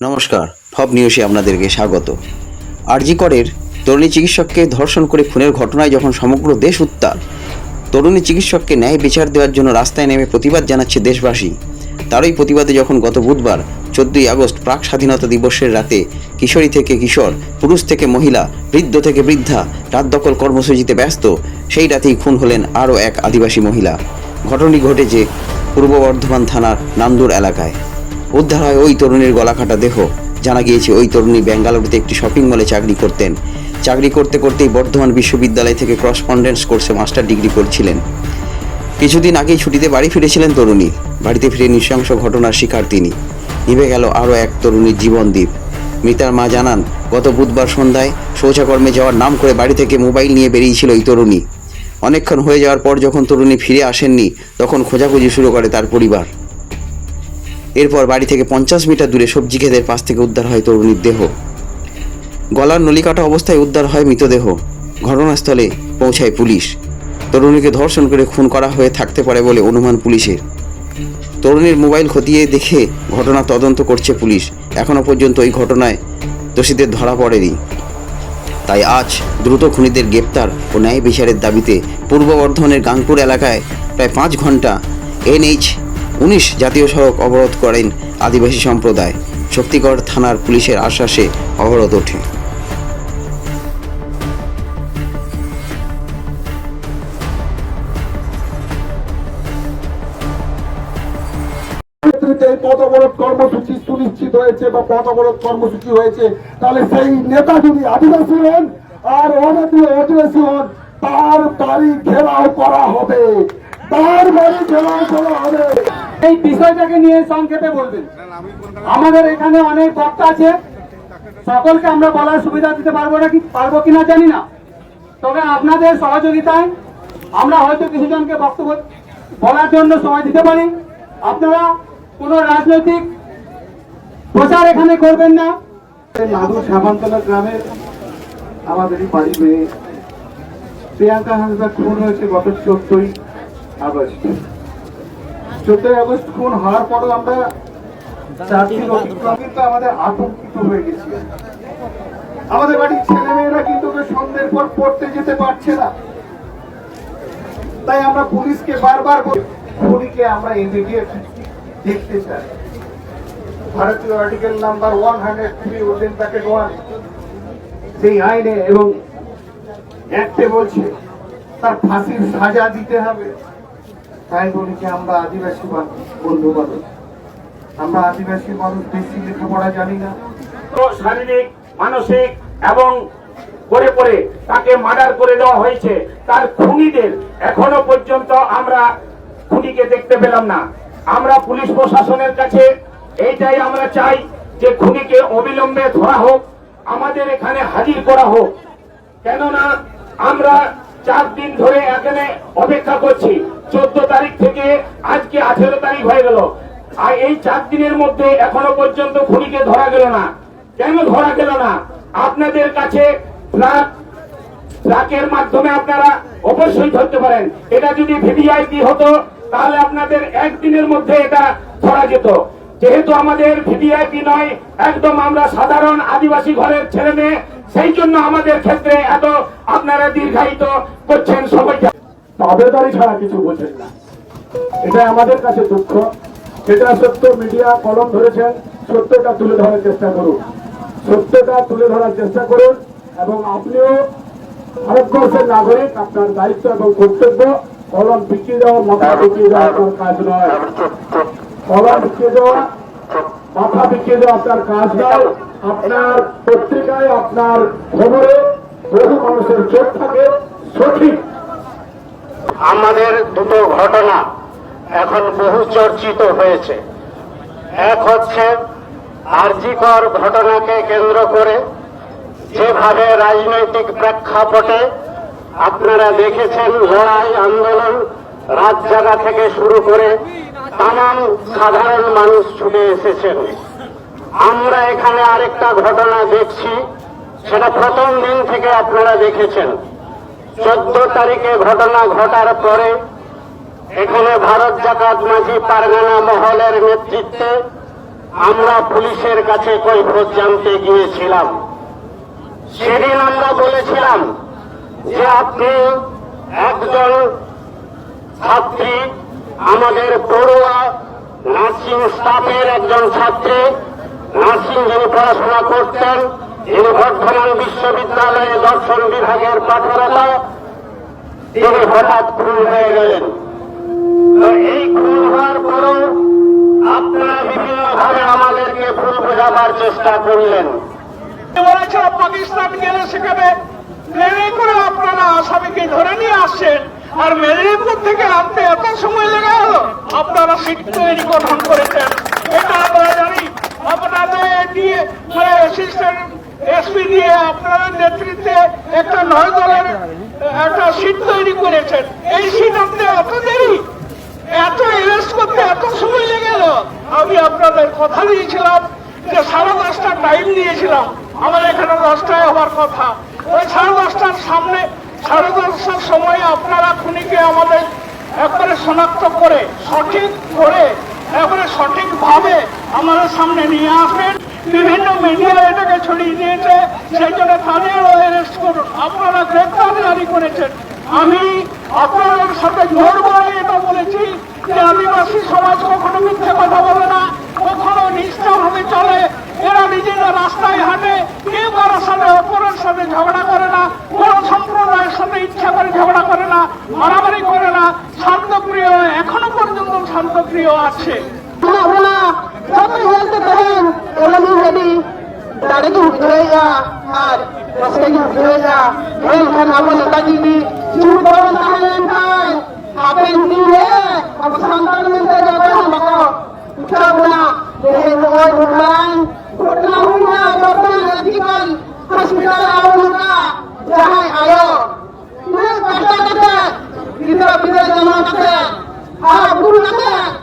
নমস্কার ফব নিউজে আপনাদেরকে স্বাগত। আরজি করের তরুণী চিকিৎসককে ধর্ষণ করে খুনের ঘটনায় যখন সমগ্র দেশ উত্তাল, তরুণী চিকিৎসককে ন্যায় বিচার দেওয়ার জন্য রাস্তায় নেমে প্রতিবাদ জানাচ্ছে দেশবাসী। তারই প্রতিবাদে যখন গত বুধবার, চোদ্দই আগস্ট প্রাক স্বাধীনতা দিবসের রাতে কিশোরী থেকে কিশোর, পুরুষ থেকে মহিলা, বৃদ্ধ থেকে বৃদ্ধা রাত দখল কর্মসূচিতে ব্যস্ত, সেই রাতেই খুন হলেন আরও এক আদিবাসী মহিলা। ঘটনাটি ঘটেছে পূর্ব বর্ধমান থানার নান্দুর এলাকায়। উদ্ধার হয় ওই তরুণীর গলাকাটা দেহ। জানা গিয়েছে ওই তরুণী বেঙ্গালুরুতে একটি শপিং মলে চাকরি করতেন। চাকরি করতে করতেই বর্ধমান বিশ্ববিদ্যালয় থেকে করসপন্ডেন্স কোর্সে মাস্টার ডিগ্রি করছিলেন। কিছুদিন আগেই ছুটিতে বাড়ি ফিরেছিলেন তরুণী। বাড়িতে ফিরে নৃশংস ঘটনার শিকার তিনি। নিভে গেল আরও এক তরুণীর জীবনদ্বীপ। মৃতার মা জানান, গত বুধবার সন্ধ্যায় শৌচাকর্মে যাওয়ার নাম করে বাড়ি থেকে মোবাইল নিয়ে বেরিয়েছিল ওই তরুণী। অনেকক্ষণ হয়ে যাওয়ার পর যখন তরুণী ফিরে আসেননি, তখন খোঁজাখুঁজি শুরু করে তার পরিবার। এরপর বাড়ি থেকে পঞ্চাশ মিটার দূরে সবজি ক্ষেতের পাশ থেকে উদ্ধার হয় তরুণীর দেহ। গলার নলিকাটা অবস্থায় উদ্ধার হয় মৃতদেহ। ঘটনাস্থলে পৌঁছায় পুলিশ। তরুণীকে ধর্ষণ করে খুন করা হয়ে থাকতে পারে বলে অনুমান পুলিশের। তরুণীর মোবাইল খতিয়ে দেখে ঘটনা তদন্ত করছে পুলিশ। এখনও পর্যন্ত এই ঘটনায় দোষীদের ধরা পড়েনি। তাই আজ দ্রুত খুনিদের গ্রেপ্তার ও ন্যায় বিচারের দাবিতে পূর্ব বর্ধমানের গাংপুর এলাকায় প্রায় পাঁচ ঘণ্টা এনএইচ উনিশ জাতীয় সড়ক অবরোধ করেন আদিবাসী সম্প্রদায়। শক্তিগড় থানার পুলিশের আশ্বাসে অবরোধ ওঠে। পথ অবরোধ কর্মসূচি সুনিশ্চিত হয়েছে বা পথ অবরোধ কর্মসূচি হয়েছে, তাহলে সেই নেতা যদি আদিবাসী হন আর অনাদি আদিবাসী হন, তার বাড়ি ঘেরাও করা হবে। তার বাড়ি হবে। এই বিষয়টাকে নিয়ে সংক্ষেপে বলবেন। আমাদের এখানে অনেক বক্তা আছে। সকলকে আমরা বলার সুবিধা দিতে পারব না কি পারব কিনা জানি না। তবে আপনাদের সহযোগিতায় আমরা হয়তো কিছুজনকে বক্তব্য বলার জন্য সময় দিতে পারি। আপনারা কোনো রাজনৈতিক প্রচার এখানে করবেন না। নাদুর শ্যামান্তলা গ্রামের আমাদেরই বাড়ি মেয়ে প্রিয়াঙ্কা হাসদা খুন হয়েছে গত চোদ্দই আগস্ট। চোদ্দই আগস্ট খুন হওয়ার পরও আমরা চার দিন অতিক্রম কিন্তু আমাদের আতঙ্কিত হয়ে গেছি। আমাদের বাড়ির ছেলে মেয়েরা কিন্তু সন্ধ্যের পর পড়তে যেতে পারছে না। তাই আমরা পুলিশকে বারবার বলি, খুনিকে আমরা ইমিডিয়েট দেখতে চাই। ভারতীয় article number one hundred three ওদের প্যাকেট ওয়ান সেই আইনে এবং অ্যাক্টে বলছে তার ফাঁসির সাজা দিতে হবে। তাই বলি যে আমরা আদিবাসী বন্ধু মানুষ। আমরা আদিবাসী মানুষ বেশি লেখাপড়া জানি না। শারীরিক, মানসিক এবং করে পরে তাকে মার্ডার করে দেওয়া হয়েছে। তার খুনিদের এখনও পর্যন্ত আমরা খুনিকে দেখতে পেলাম না। আমরা পুলিশ প্রশাসনের কাছে এইটাই আমরা চাই যে খুনিকে অবিলম্বে ধরা হোক, আমাদের এখানে হাজির করা হোক। কেননা আমরা চার দিন ধরে এখানে অপেক্ষা করছি। চোদ্দ তারিখ থেকে আজকে আঠেরো তারিখ হয়ে গেল। আর এই চার দিনের মধ্যে এখনও পর্যন্ত খুনিকে ধরা গেল না। কেন ধরা গেল না? আপনাদের কাছে ট্রাকের মাধ্যমে আপনারা অবশ্যই ধরতে পারেন। এটা যদি ভিভিআইপি হতো, তাহলে আপনাদের একদিনের মধ্যে এটা ধরা যেত। যেহেতু আমাদের ভিভিআইপি নয়, একদম আমরা সাধারণ আদিবাসী ঘরের ছেলে মেয়ে, সেই জন্য আমাদের ক্ষেত্রে এত আপনারা দীর্ঘায়িত করছেন সবাইকে। তাবেদারি ছাড়া কিছু বোঝেন না। এটা আমাদের কাছে দুঃখ। এটা সত্য মিডিয়া কলম ধরেছেন সত্যটা তুলে ধরার চেষ্টা করুন। সত্যটা তুলে ধরার চেষ্টা করুন এবং আপনিও ভারতবর্ষের নাগরিক, আপনার দায়িত্ব এবং কর্তব্য কলম বিকিয়ে দেওয়া, মাথা বিকিয়ে দেওয়া আপনার কাজ নয়। কলম বিকিয়ে দেওয়া, মাথা বিকিয়ে দেওয়া আপনার কাজ নয়। আপনার পত্রিকায় আপনার খবরে বহু মানুষের চোখ থাকে, সঠিক আমাদের দুটো ঘটনা এখন বহু চর্চিত হয়েছে। এক হচ্ছে আরজিকর ঘটনাকে কেন্দ্র করে যেভাবে রাজনৈতিক প্রেক্ষাপটে আপনারা দেখেছেন লড়াই আন্দোলন রাত জায়গা থেকে শুরু করে তাম সাধারণ মানুষ ছুটে এসেছেন। আমরা এখানে আরেকটা ঘটনা দেখছি, সেটা প্রথম দিন থেকে আপনারা দেখেছেন। চোদ্দ তারিখে ঘটনা ঘটার পরে এখানে ভারত জাকাত মাঝি পারগানা মহলের নেতৃত্বে আমরা পুলিশের কাছে কৈফত জানতে গিয়েছিলাম। সেদিন আমরা বলেছিলাম যে আপনি একজন ছাত্রী, আমাদের পড়ুয়া, নার্সিং স্টাফের একজন ছাত্রী, নার্সিং যিনি পড়াশোনা করতেন যিনি বর্ধমান বিশ্ববিদ্যালয়ে দর্শন বিভাগের পাঠরত তিনি হঠাৎ খুন হয়ে গেলেন। এই খুন হওয়ার পরও আপনারা বিভিন্নভাবে আমাদেরকে ভুল বোঝাবার চেষ্টা করলেন। বলেছিল পাকিস্তান গেলে সেখানে প্লেনে করে আপনারা আসামিকে ধরে নিয়ে আসছেন। আর মেদিনীপুর থেকে আনতে এত সময় লেগে গেল? আপনারা সিট তৈরি গঠন করেছেন এটা আমরা জানি আপনাদের দিয়ে মানে অ্যাসিস্ট্যান্ট এসপি দিয়ে আপনাদের নেতৃত্বে একটা নয় দলের, একটা সিট তৈরি করেছেন। এই সিট আপনি এত দেরি, এত অ্যারেস্ট করতে এত সময় লেগে গেল। আমি আপনাদের কথা দিয়েছিলাম যে সাড়ে দশটা টাইম দিয়েছিলাম আমার এখানে দশটায় হওয়ার কথা। ওই সাড়ে দশটার সামনে, সাড়ে দশটার সময় আপনারা খুনিকে আমাদের একবারে শনাক্ত করে, সঠিক করে, একবারে সঠিকভাবে আমাদের সামনে নিয়ে আসবেন। বিভিন্ন মিডিয়া এটাকে ছড়িয়ে দিয়েছে। সেই জন্য তাদেরও অ্যারেস্ট করুন আপনারা গ্রেপ্তার জারি করেছেন। আমি আপনাদের সাথে জোর বলে এটা বলেছি যে আদিবাসী সমাজ কখনো মিথ্যে কথা বলে না, কখনো নিষ্ঠাভাবে চলে। এরা নিজেরা রাস্তায় হাঁটে, কেউ কারোর সাথে অপরের সাথে ঝগড়া করে না, কোন সম্প্রদায়ের সাথে ইচ্ছা করে ঝগড়া করে না, মারামারি করে না শান্তপ্রিয় এখনও পর্যন্ত শান্তপ্রিয় আছে। Kita jama kata. Ah, guru kata.